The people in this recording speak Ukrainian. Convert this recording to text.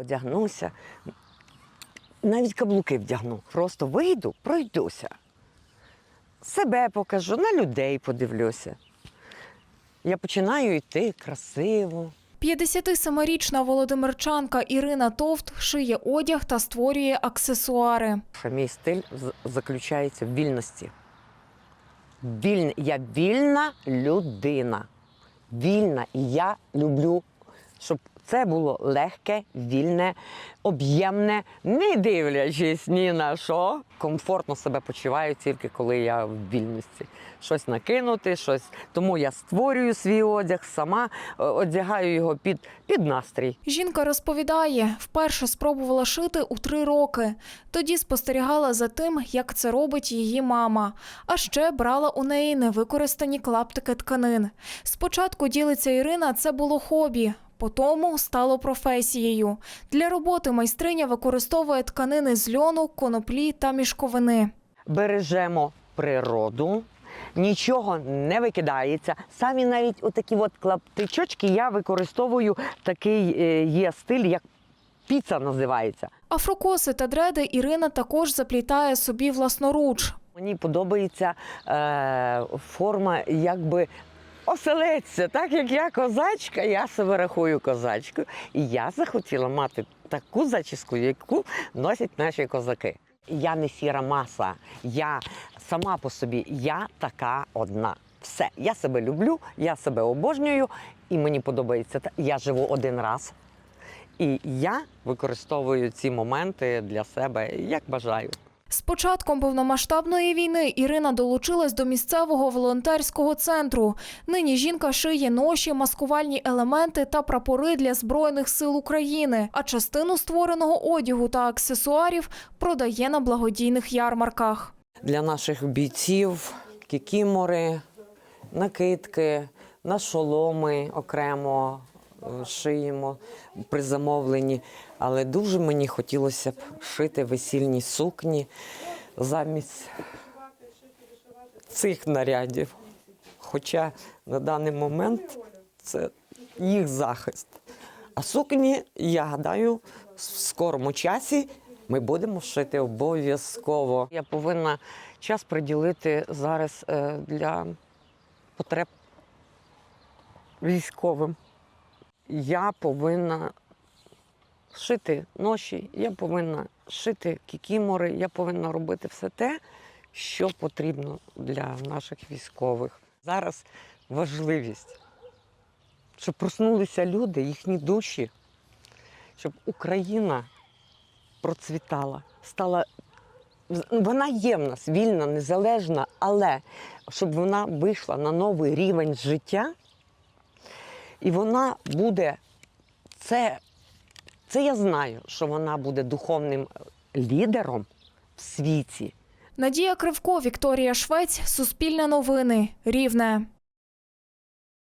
Одягнуся, навіть каблуки вдягну. Просто вийду, пройдуся. Себе покажу, на людей подивлюся. Я починаю йти красиво. 57-річна володимирчанка Ірина Товт шиє одяг та створює аксесуари. Мій стиль заключається в вільності. Вільна, я вільна людина. Вільна. І я люблю, щоб це було легке, вільне, об'ємне, не дивлячись ні на що. Комфортно себе почуваю тільки коли я в вільності. Щось накинути, щось. Тому я створюю свій одяг, сама е, одягаю його під, під настрій. Жінка розповідає, вперше спробувала шити у три роки. Тоді спостерігала за тим, як це робить її мама. А ще брала у неї невикористані клаптики тканин. Спочатку ділиться Ірина, це було хобі. Потому стало професією. Для роботи майстриня використовує тканини з льону, коноплі та мішковини. бережемо природу, нічого не викидається. Самі навіть отакі от клаптичочки я використовую такий е, є стиль, як піца називається. Афрокоси та дреди Ірина також заплітає собі власноруч. Мені подобається е, форма якби. Оселедця, так як я козачка, я себе рахую козачкою. І я захотіла мати таку зачіску, яку носять наші козаки. Я не сіра маса, я сама по собі, я така одна. Все, я себе люблю, я себе обожнюю, і мені подобається. Я живу один раз. І я використовую ці моменти для себе як бажаю. З початком повномасштабної війни Ірина долучилась до місцевого волонтерського центру. Нині жінка шиє ноші, маскувальні елементи та прапори для збройних сил України. А частину створеного одягу та аксесуарів продає на благодійних ярмарках. для наших бійців кікімори, накидки, на шоломи окремо шиємо при замовленні. Але дуже мені хотілося б шити весільні сукні замість цих нарядів. Хоча на даний момент це їх захист. А сукні, я гадаю, в скорому часі ми будемо шити обов'язково. Я повинна час приділити зараз е, для потреб військовим. Я повинна шити ноші, я повинна шити кікімори, я повинна робити все те, що потрібно для наших військових. Зараз важливість, щоб проснулися люди, їхні душі, щоб Україна процвітала, стала. Вона є в нас вільна, незалежна, але щоб вона вийшла на новий рівень життя, і вона буде це, це я знаю, що вона буде духовним лідером в світі. Надія Кривко, Вікторія Швець, Суспільне новини, Рівне.